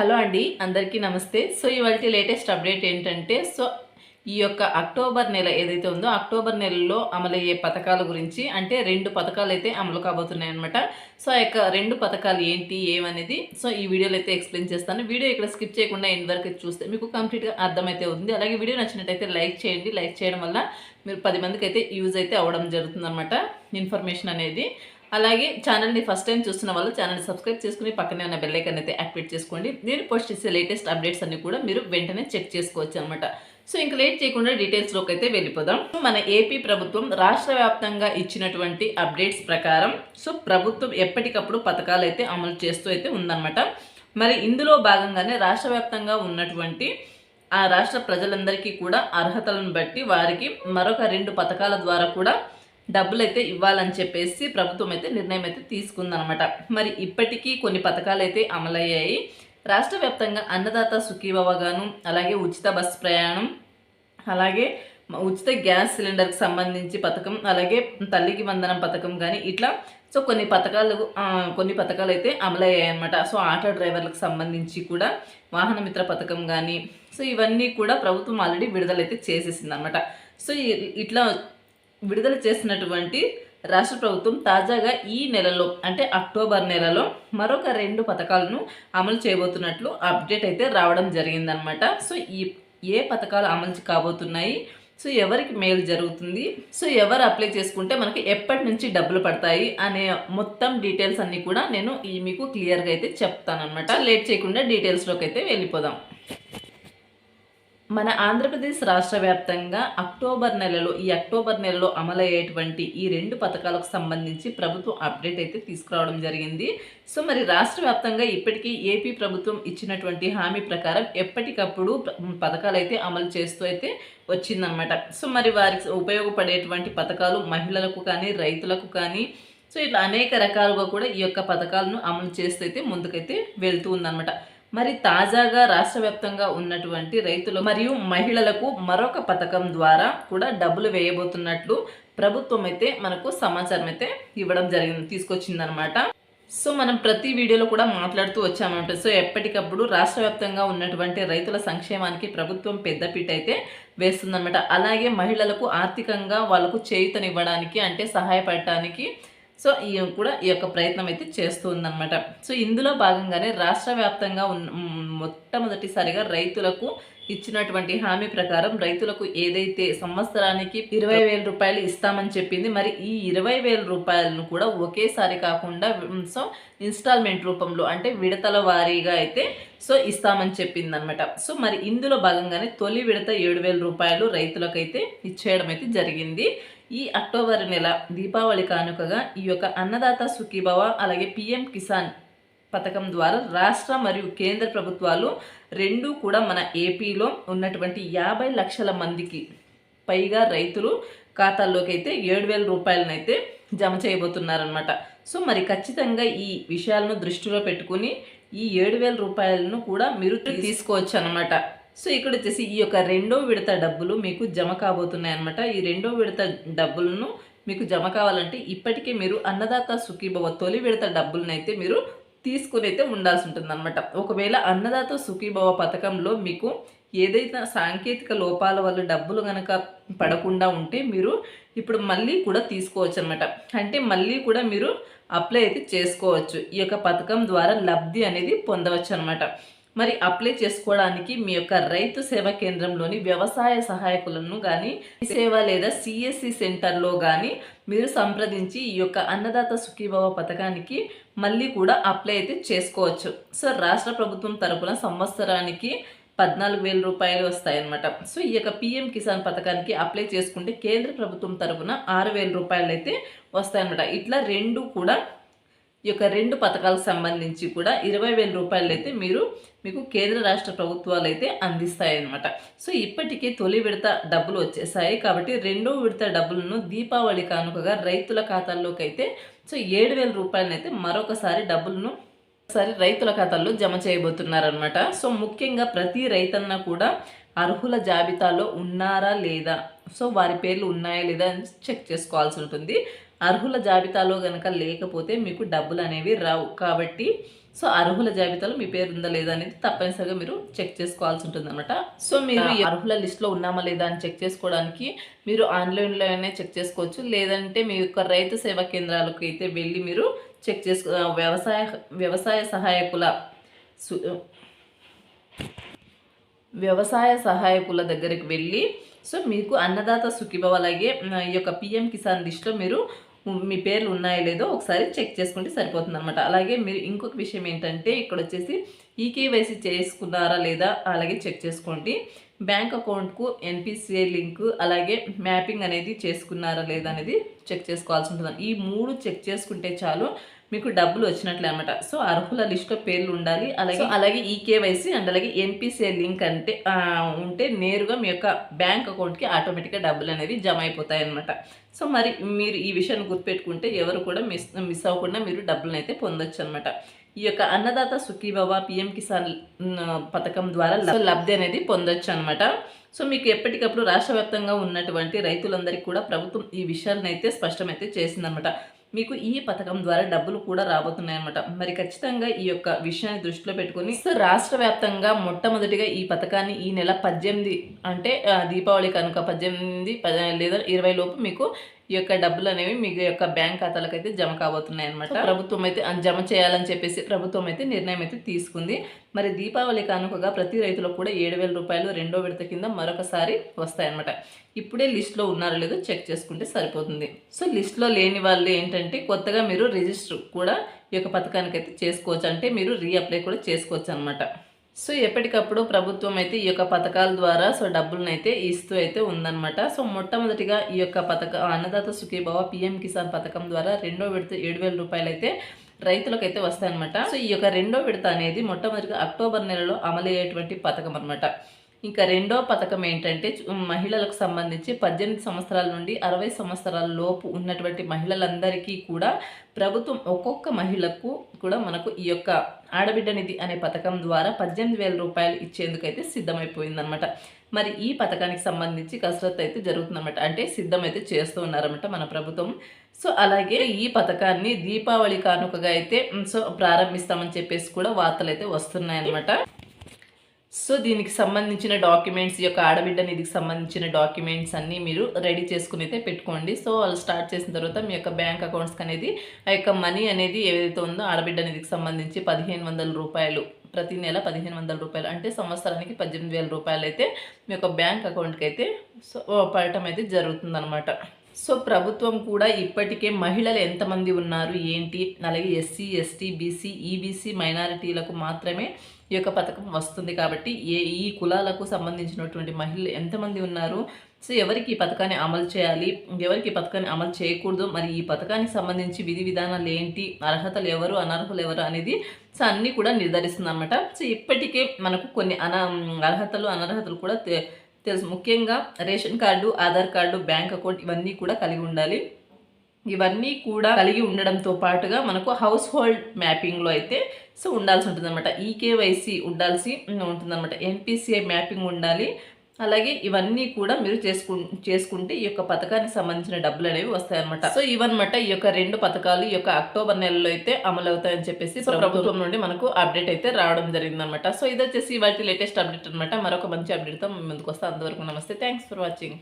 Hello అండి అందరికీ నమస్తే. సో ఇవాళ లేటెస్ట్ అప్డేట్ ఏంటంటే సో ఈ యొక్క అక్టోబర్ నెల ఏదైతే ఉందో అక్టోబర్ నెలలో అమలయ్యే పథకాల గురించి అంటే రెండు పథకాలు అయితే అమలు కాబోతున్నాయి అనమాట సో ఆ యొక్క రెండు పథకాలు ఏంటి ఏమనేది సో ఈ వీడియోలో అయితే ఎక్స్ప్లెయిన్ చేస్తాను. వీడియో ఇక్కడ స్కిప్ చేయకుండా ఎన్ని వరకు అయితే చూస్తే మీకు కంప్లీట్గా అర్థమైతే ఉంది. అలాగే వీడియో నచ్చినట్టయితే లైక్ చేయండి. లైక్ చేయడం వల్ల మీరు పది మందికి అయితే యూజ్ అయితే అవ్వడం జరుగుతుందన్నమాట ఇన్ఫర్మేషన్ అనేది. అలాగే ఛానల్ని ఫస్ట్ టైం చూస్తున్న వాళ్ళు ఛానల్ని సబ్స్క్రైబ్ చేసుకుని పక్కనే ఉన్న బెల్లైకన్ అయితే యాక్టివేట్ చేసుకోండి. నేను పోస్ట్ చేసే లేటెస్ట్ అప్డేట్స్ అన్ని కూడా మీరు వెంటనే చెక్ చేసుకోవచ్చు అనమాట సో ఇంక లేట్ చేయకుండా డీటెయిల్స్లోకి అయితే వెళ్ళిపోదాం. మన ఏపీ ప్రభుత్వం రాష్ట్ర వ్యాప్తంగా ఇచ్చినటువంటి అప్డేట్స్ ప్రకారం సో ప్రభుత్వం ఎప్పటికప్పుడు పథకాలు అయితే అమలు చేస్తూ అయితే ఉందన్నమాట. మరి ఇందులో భాగంగానే రాష్ట్ర వ్యాప్తంగా ఉన్నటువంటి ఆ రాష్ట్ర ప్రజలందరికీ కూడా అర్హతలను బట్టి వారికి మరొక రెండు పథకాల ద్వారా కూడా డబ్బులు అయితే ఇవ్వాలని చెప్పేసి ప్రభుత్వం అయితే నిర్ణయం అయితే తీసుకుందనమాట. మరి ఇప్పటికీ కొన్ని పథకాలు అయితే అమలయ్యాయి. రాష్ట్ర వ్యాప్తంగా అన్నదాత సుఖీభవగాను అలాగే ఉచిత బస్ ప్రయాణం అలాగే ఉచిత గ్యాస్ సిలిండర్కి సంబంధించి పథకం అలాగే తల్లికి వందనం పథకం కానీ ఇట్లా సో కొన్ని పథకాలు కొన్ని పథకాలు అయితే అమలయ్యాయన్నమాట. సో ఆటో డ్రైవర్లకు సంబంధించి కూడా వాహన మిత్ర పథకం కానీ సో ఇవన్నీ కూడా ప్రభుత్వం ఆల్రెడీ విడుదలైతే చేసేసింది అనమాట సో ఇట్లా విడుదల చేసినటువంటి రాష్ట్ర ప్రభుత్వం తాజాగా ఈ నెలలో అంటే అక్టోబర్ నెలలో మరొక రెండు పథకాలను అమలు చేయబోతున్నట్లు అప్డేట్ అయితే రావడం జరిగిందనమాట సో ఈ ఏ పథకాలు అమలు కాబోతున్నాయి? సో ఎవరికి మేలు జరుగుతుంది? సో ఎవరు అప్లై చేసుకుంటే మనకి ఎప్పటి నుంచి డబ్బులు పడతాయి అనే మొత్తం డీటెయిల్స్ అన్నీ కూడా నేను ఈ మీకు క్లియర్గా అయితే చెప్తాను అనమాట లేట్ చేయకుండా డీటెయిల్స్లోకి అయితే వెళ్ళిపోదాం. మన ఆంధ్రప్రదేశ్ రాష్ట్ర వ్యాప్తంగా అక్టోబర్ నెలలో ఈ అక్టోబర్ నెలలో అమలయ్యేటువంటి ఈ రెండు పథకాలకు సంబంధించి ప్రభుత్వం అప్డేట్ అయితే తీసుకురావడం జరిగింది. సో మరి రాష్ట్ర వ్యాప్తంగా ఇప్పటికీ ఏపీ ప్రభుత్వం ఇచ్చినటువంటి హామీ ప్రకారం ఎప్పటికప్పుడు పథకాలు అయితే అమలు చేస్తూ అయితే వచ్చిందనమాట సో మరి వారికి ఉపయోగపడేటువంటి పథకాలు మహిళలకు కానీ రైతులకు కానీ సో ఇట్లా అనేక రకాలుగా కూడా ఈ యొక్క పథకాలను అమలు చేస్తూ అయితే ముందుకైతే వెళ్తూ ఉందన్నమాట. మరి తాజాగా రాష్ట్ర వ్యాప్తంగా ఉన్నటువంటి రైతులు మరియు మహిళలకు మరొక పథకం ద్వారా కూడా డబ్బులు వేయబోతున్నట్లు ప్రభుత్వం అయితే మనకు సమాచారం అయితే ఇవ్వడం జరిగింది తీసుకొచ్చిందనమాట సో మనం ప్రతి వీడియోలో కూడా మాట్లాడుతూ వచ్చామంట సో ఎప్పటికప్పుడు రాష్ట్ర వ్యాప్తంగా ఉన్నటువంటి రైతుల సంక్షేమానికి ప్రభుత్వం పెద్దపీట అయితే వేస్తుందన్నమాట. అలాగే మహిళలకు ఆర్థికంగా వాళ్ళకు చేయుతనివ్వడానికి అంటే సహాయపడటానికి సో ఈ కూడా ఈ యొక్క ప్రయత్నం అయితే చేస్తుందన్నమాట సో ఇందులో భాగంగానే రాష్ట్ర వ్యాప్తంగా ఉన్న మొట్టమొదటిసారిగా రైతులకు ఇచ్చినటువంటి హామీ ప్రకారం రైతులకు ఏదైతే సంవత్సరానికి ఇరవై వేల రూపాయలు ఇస్తామని చెప్పింది మరి ఈ ఇరవై వేల రూపాయలను కూడా ఒకేసారి కాకుండా సో ఇన్స్టాల్మెంట్ రూపంలో అంటే విడతల వారీగా అయితే సో ఇస్తామని చెప్పింది అనమాట సో మరి ఇందులో భాగంగానే తొలి విడత ఏడు వేల రూపాయలు రైతులకైతే ఇచ్చేయడం అయితే జరిగింది. ఈ అక్టోబర్ నెల దీపావళి కానుకగా ఈ యొక్క అన్నదాత సుఖీభవ అలాగే పిఎం కిసాన్ పథకం ద్వారా రాష్ట్ర మరియు కేంద్ర ప్రభుత్వాలు రెండు కూడా మన ఏపీలో ఉన్నటువంటి యాభై లక్షల మందికి పైగా రైతులు ఖాతాల్లోకి అయితే ఏడు వేల రూపాయలనైతే జమ చేయబోతున్నారనమాట సో మరి ఖచ్చితంగా ఈ విషయాలను దృష్టిలో పెట్టుకుని ఈ ఏడు వేల రూపాయలను కూడా మీరు తీసుకోవచ్చు అనమాట సో ఇక్కడ వచ్చేసి ఈ యొక్క రెండో విడత డబ్బులు మీకు జమ కాబోతున్నాయి అనమాట ఈ రెండో విడత డబ్బులను మీకు జమ కావాలంటే ఇప్పటికే మీరు అన్నదాత సుఖీభవ తొలి విడత డబ్బులను అయితే మీరు తీసుకుని అయితే ఉండాల్సి ఉంటుంది అనమాట ఒకవేళ అన్నదాత సుఖీభవ పథకంలో మీకు ఏదైతే సాంకేతిక లోపాల వల్ల డబ్బులు కనుక పడకుండా ఉంటే మీరు ఇప్పుడు మళ్ళీ కూడా తీసుకోవచ్చు అనమాట అంటే మళ్ళీ కూడా మీరు అప్లై అయితే చేసుకోవచ్చు. ఈ యొక్క పథకం ద్వారా లబ్ధి అనేది పొందవచ్చు అనమాట మరి అప్లై చేసుకోవడానికి మీ యొక్క రైతు సేవా కేంద్రంలోని వ్యవసాయ సహాయకులను కానీ సేవ లేదా సిఎస్సి సెంటర్లో కానీ మీరు సంప్రదించి ఈ యొక్క అన్నదాత సుఖీభవ పథకానికి మళ్ళీ కూడా అప్లై అయితే చేసుకోవచ్చు. సో రాష్ట్ర ప్రభుత్వం తరపున సంవత్సరానికి పద్నాలుగు వేల రూపాయలు వస్తాయన్నమాట. సో ఈ యొక్క పిఎం కిసాన్ పథకానికి అప్లై చేసుకుంటే కేంద్ర ప్రభుత్వం తరపున ఆరు వేల రూపాయలు అయితే వస్తాయన్నమాట. ఇట్లా రెండు కూడా ఈ యొక్క రెండు పథకాలకు సంబంధించి కూడా ఇరవై వేల రూపాయలు అయితే మీరు మీకు కేంద్ర రాష్ట్ర ప్రభుత్వాలు అయితే అందిస్తాయన్నమాట. సో ఇప్పటికే తొలి విడత డబ్బులు వచ్చేసాయి. కాబట్టి రెండో విడత డబ్బులను దీపావళి కానుకగా రైతుల ఖాతాల్లోకి అయితే సో ఏడు వేల రూపాయలనైతే మరొకసారి డబ్బులను ఒకసారి రైతుల ఖాతాల్లో జమ చేయబోతున్నారనమాట సో ముఖ్యంగా ప్రతి రైతన్న కూడా అర్హుల జాబితాలో ఉన్నారా లేదా? సో వారి పేర్లు ఉన్నాయా లేదా అని చెక్ చేసుకోవాల్సి ఉంటుంది. అర్హుల జాబితాలో కనుక లేకపోతే మీకు డబ్బులు అనేవి రావు. కాబట్టి సో అర్హుల జాబితాలో మీ పేరు ఉందా లేదా అనేది తప్పనిసరిగా మీరు చెక్ చేసుకోవాల్సి ఉంటుంది అనమాట సో మీరు అర్హుల లిస్ట్లో ఉన్నామా లేదా అని చెక్ చేసుకోవడానికి మీరు ఆన్లైన్లోనే చెక్ చేసుకోవచ్చు. లేదంటే మీ యొక్క రైతు సేవా కేంద్రాలకు అయితే వెళ్ళి మీరు చెక్ చేసుకో వ్యవసాయ వ్యవసాయ సహాయకుల వ్యవసాయ సహాయకుల దగ్గరికి వెళ్ళి సో మీకు అన్నదాత సుఖీభవ అలాగే ఈ యొక్క పిఎం కిసాన్ లిస్ట్లో మీరు మీ పేర్లు ఉన్నాయో లేదో ఒకసారి చెక్ చేసుకుంటే సరిపోతుంది అనమాట అలాగే మీరు ఇంకొక విషయం ఏంటంటే ఇక్కడ వచ్చేసి ఈకేవైసీ చేసుకున్నారా లేదా అలాగే చెక్ చేసుకోండి. బ్యాంక్ అకౌంట్కు ఎన్పిసిఐ లింక్ అలాగే మ్యాపింగ్ అనేది చేసుకున్నారా లేదా అనేది చెక్ చేసుకోవాల్సి ఉంటుంది ఈ మూడు చెక్ చేసుకుంటే చాలు మీకు డబ్బులు వచ్చినట్లే అనమాట సో అర్హుల లిస్ట్లో పేర్లు ఉండాలి. అలాగే అలాగే ఈ కేవైసీ అండ్ అలాగే ఎన్పిసిఐ లింక్ అంటే ఉంటే నేరుగా మీ యొక్క బ్యాంక్ అకౌంట్కి ఆటోమేటిక్గా డబ్బులు అనేవి జమ అయిపోతాయి అనమాట సో మరి మీరు ఈ విషయాన్ని గుర్తుపెట్టుకుంటే ఎవరు కూడా మిస్ మిస్ అవ్వకుండా మీరు డబ్బులను అయితే పొందొచ్చు అనమాట ఈ యొక్క అన్నదాత సుఖీబాబా పిఎం కిసాన్ పథకం ద్వారా లబ్ధి అనేది పొందొచ్చు అనమాట సో మీకు ఎప్పటికప్పుడు రాష్ట్ర వ్యాప్తంగా ఉన్నటువంటి రైతులందరికీ కూడా ప్రభుత్వం ఈ విషయాలను అయితే స్పష్టమైతే చేసిందనమాట మీకు ఈ పథకం ద్వారా డబ్బులు కూడా రాబోతున్నాయన్నమాట. మరి ఖచ్చితంగా ఈ యొక్క విషయాన్ని దృష్టిలో పెట్టుకొని సో రాష్ట్ర వ్యాప్తంగా మొట్టమొదటిగా ఈ పథకాన్ని ఈ నెల పద్దెనిమిది అంటే దీపావళి కనుక పద్దెనిమిది ప- లేదా ఇరవై లోపు మీకు ఈ యొక్క డబ్బులు అనేవి మీ యొక్క బ్యాంక్ ఖాతాలకు అయితే జమ కాబోతున్నాయి అనమాట ప్రభుత్వం అయితే జమ చేయాలని చెప్పేసి ప్రభుత్వం అయితే నిర్ణయం అయితే తీసుకుంది. మరి దీపావళి కానుకగా ప్రతి రైతులకు కూడా ఏడు వేల రూపాయలు రెండో విడత కింద మరొకసారి వస్తాయన్నమాట. ఇప్పుడే లిస్ట్లో ఉన్నారో లేదో చెక్ చేసుకుంటే సరిపోతుంది. సో లిస్ట్లో లేని వాళ్ళు ఏంటంటే కొత్తగా మీరు రిజిస్టర్ కూడా ఈ యొక్క పథకానికి అయితే చేసుకోవచ్చు. అంటే మీరు రీఅప్లై కూడా చేసుకోవచ్చు అనమాట సో ఎప్పటికప్పుడు ప్రభుత్వం అయితే ఈ యొక్క పథకాల ద్వారా సో డబ్బులను అయితే ఇస్తూ అయితే ఉందన్నమాట. సో మొట్టమొదటిగా ఈ యొక్క పథక అన్నదాత సుఖీభావ పిఎం కిసాన్ పథకం ద్వారా రెండో విడత ఏడు వేల రూపాయలు అయితే రైతులకు అయితే వస్తాయన్నమాట. సో ఈ యొక్క రెండో విడత అనేది మొట్టమొదటిగా అక్టోబర్ నెలలో అమలయ్యేటువంటి పథకం అనమాట ఇంకా రెండో పథకం ఏంటంటే మహిళలకు సంబంధించి పద్దెనిమిది సంవత్సరాల నుండి అరవై సంవత్సరాల లోపు ఉన్నటువంటి మహిళలందరికీ కూడా ప్రభుత్వం ఒక్కొక్క మహిళకు కూడా మనకు ఈ యొక్క ఆడబిడ్డ నిధి అనే పథకం ద్వారా పద్దెనిమిది వేల రూపాయలు ఇచ్చేందుకైతే సిద్ధమైపోయిందనమాట మరి ఈ పథకానికి సంబంధించి కసరత్తు అయితే జరుగుతుందన్నమాట. అంటే సిద్ధమైతే చేస్తూ ఉన్నారన్నమాట మన ప్రభుత్వం. సో అలాగే ఈ పథకాన్ని దీపావళి కానుకగా అయితే సో ప్రారంభిస్తామని చెప్పేసి కూడా వార్తలు అయితే వస్తున్నాయన్నమాట. సో దీనికి సంబంధించిన డాక్యుమెంట్స్ ఈ యొక్క ఆడబిడ్డ నిధికి సంబంధించిన డాక్యుమెంట్స్ అన్నీ మీరు రెడీ చేసుకుని అయితే పెట్టుకోండి. సో వాళ్ళు స్టార్ట్ చేసిన తర్వాత మీ యొక్క బ్యాంక్ అకౌంట్స్కి అనేది ఆ యొక్క మనీ అనేది ఏదైతే ఉందో ఆడబిడ్డ నిధికి సంబంధించి పదిహేను వందల రూపాయలు ప్రతి నెల పదిహేను వందల రూపాయలు అంటే సంవత్సరానికి పద్దెనిమిది వేల రూపాయలు అయితే మీ యొక్క బ్యాంక్ అకౌంట్కి అయితే సో పడటం అయితే జరుగుతుందన్నమాట. సో ప్రభుత్వం కూడా ఇప్పటికే మహిళలు ఎంతమంది ఉన్నారు ఏంటి? అలాగే ఎస్సీ ఎస్టీ బీసీ ఈబీసీ మైనారిటీలకు మాత్రమే ఈ యొక్క పథకం వస్తుంది కాబట్టి ఏ ఈ కులాలకు సంబంధించినటువంటి మహిళలు ఎంతమంది ఉన్నారు? సో ఎవరికి ఈ పథకాన్ని అమలు చేయాలి? ఎవరికి ఈ పథకాన్ని అమలు చేయకూడదు? మరి ఈ పథకానికి సంబంధించి విధి విధానాలు ఏంటి? అర్హతలు ఎవరు? అనర్హులు ఎవరు అనేది సో అన్నీ కూడా నిర్ధారిస్తుంది అనమాట సో ఇప్పటికే మనకు కొన్ని అన అర్హతలు అనర్హతలు కూడా తె- తెలుసు ముఖ్యంగా ration card Aadhaar card bank account ఇవన్నీ కూడా కలిగి ఉండాలి. ఇవన్నీ కూడా కలిగి ఉండడంతో పాటుగా మనకు హౌస్ హోల్డ్ మ్యాపింగ్లో అయితే సో ఉండాల్సి ఉంటుంది అనమాట ఈకేవైసీ ఉండాల్సి ఉంటుందన్నమాట. ఎన్పిసిఐ మ్యాపింగ్ ఉండాలి. అలాగే ఇవన్నీ కూడా మీరు చేసుకు చేసుకుంటే ఈ యొక్క పథకానికి సంబంధించిన డబ్బులు అనేవి వస్తాయన్నమాట. సో ఇవన్నమాట ఈ యొక్క రెండు పథకాలు ఈ యొక్క అక్టోబర్ నెలలో అయితే అమలు అవుతాయని చెప్పేసి ప్రభుత్వం నుండి మనకు అప్డేట్ అయితే రావడం జరిగిందనమాట సో ఇది వచ్చేసి వాటి లేటెస్ట్ అప్డేట్ అనమాట మరొక మంచి అప్డేట్తో ముందుకు వస్తాం. అంతవరకు నమస్తే. Thanks for watching.